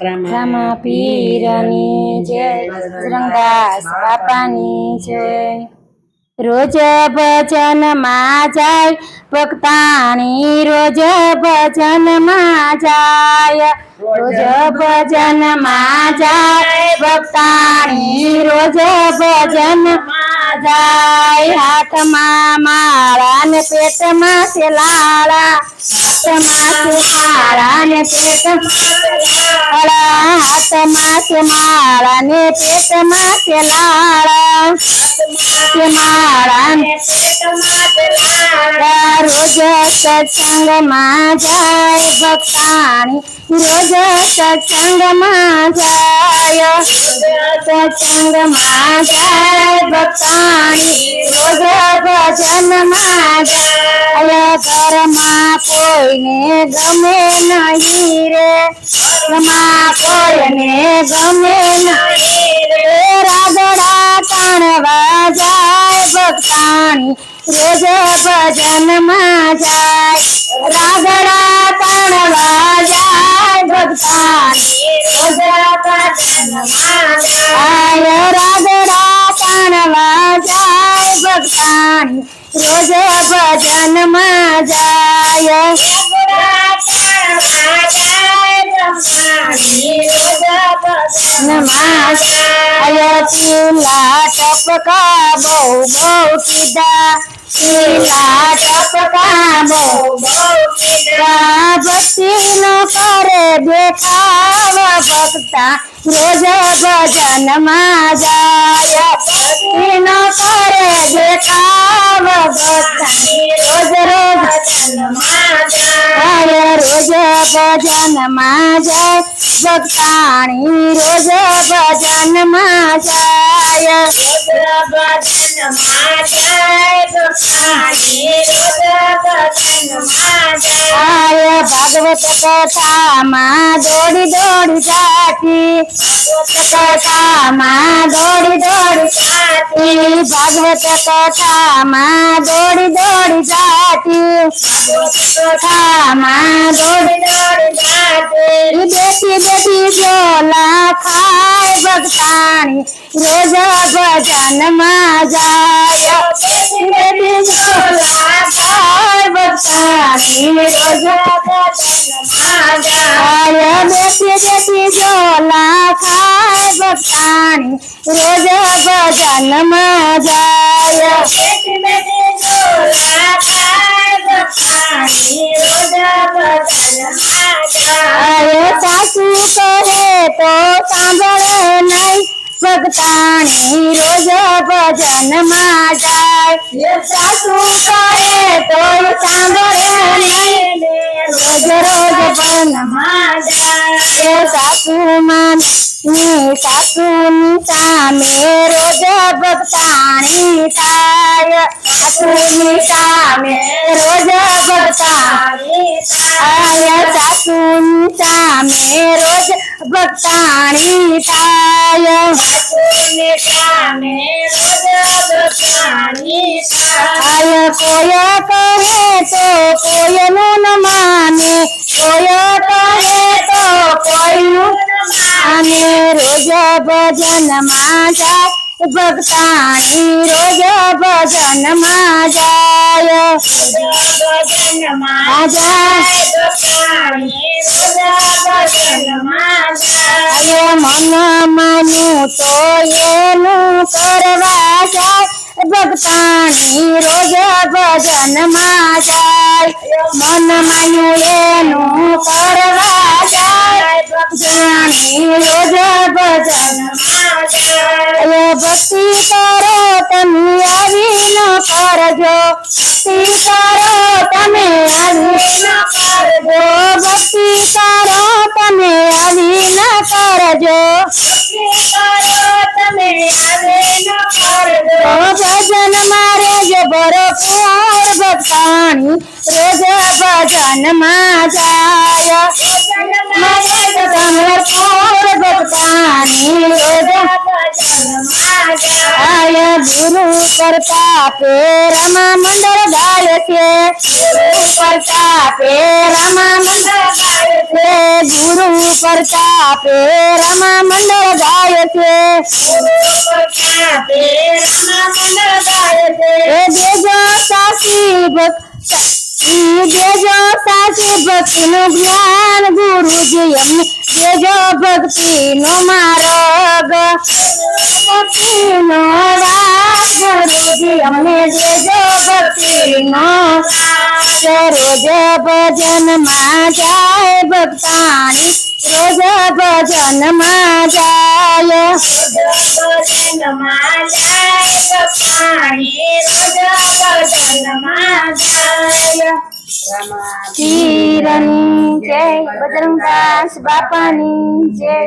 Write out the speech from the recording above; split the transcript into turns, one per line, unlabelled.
રામા પીરની જય રંગાસ બાપાની જય. રોજ ભજનમાં જાય ભક્તાણી રોજ ભજનમાં જાય. રોજ ભજનમાં જાય ભક્તાણી રોજ ભજન જાય. હાથમાં મારા ને પેટમાં છે લાળા હાથમાં છે માળા ને પેટમાં લાળા હાથમાં છે માળા ને પેટમાં છે લાળા કે માળા ને રોજ સત્સંગમાં જાય ભક્તાણી રોજ સત્સંગમાં જાય સત્સંગમાં જાય ભક્તાણી રોજ ભજનમાં જાય કોઈને ગમે નહીં રે ઘરમાં કોઈને ગમે નહીં રે રાગડા તાણવા જાય ભક્તાણી રોજ ભજનમાં જાય રાગડા તાણવા જાય ભક્તાણી રોજ ભજનમાં જાય રાગડા તાણવા જાય ભક્તાણી રોજ ભજનમાં જાય પીલા ટપકા બહુ બહુ કીધા પીલા ટપકા બહુ બહુ કીધા ભક્તિ નો કરે દેખાવ ભક્તા. રોજ ભજનમાં જાય ભક્તિ નો કરે દેખાવ ભક્તા. રોજ રોજ જાય રોજ ભજનમાં જાય ભક્તાણી રોજ ભજનમાં જાય આય ભાગવત કથામાં દોડી દોડી જાતી કથામાં દોડી દોડી जाती भागवत कथा माँ दौड़ी दौड़ जाती। कथा माँ दौड़ी दौड़ जाती। बेटी बेटी झोला खाए भगतानी रोज भजन माँ जाय बेटी बेटी झोला खाए भगतानी रोज भजन ભક્તાણી રોજ ભજનમાં જાય બેઠી બેઠી જોલા ખાય ભક્તાણી રોજ ભજનમાં જાય સાસુ કહે તો સાંભળે નહીં ભક્તાણી રોજ ભજનમાં જાય સાસુ કહે તો સાંભળે નહીં રોજ રોજ ભજનમાં જાય સાસુ માન સાસુની સામે રોજ ભક્તાણી થાય સાસુની સામે રોજ ભક્તાણી થાય સાસુની સામે રોજ ભક્તાણી થાય સાસુની સામે ભજનમાં જાય રોજ ભજનમાં ભજનમાં મન માનું તો એનું કરવા જાય ભક્તાની રોજ ભજનમાં મન માનું એનું કરવા जाने रोजा बजाना अरे बत्ती तारो तमी आवी करजो बत्ती तारो तमे आवी न करजो तारो तमे आवी न करजो भजन मारे जो बरो प्यार भक्तानी रोजा भजन मा जाया। आय गुरु करता पे रमा मंडल गाय से गुरु करता पे रमा मंडल गाय से गुरु करता पे रमा मंडल गाय से गुरु
करता रमा मंडल गाय से
देजो सासी भक्त देजो सासी भक्त ज्ञान गुरु जी हमने અમને દેજો ભક્તિનો માર્ગ ભક્તિનો રાગ ગુરુજી અમને દેજો ભક્તિનો રાગ રોજ ભજનમાં જાય ભક્તાણી રોજ ભજનમાં જાય
ભજનમાં જાય પાણી રોજ ભજનમાં જાય રમા
પીરની જય બજરંગદાસ બાપાની જય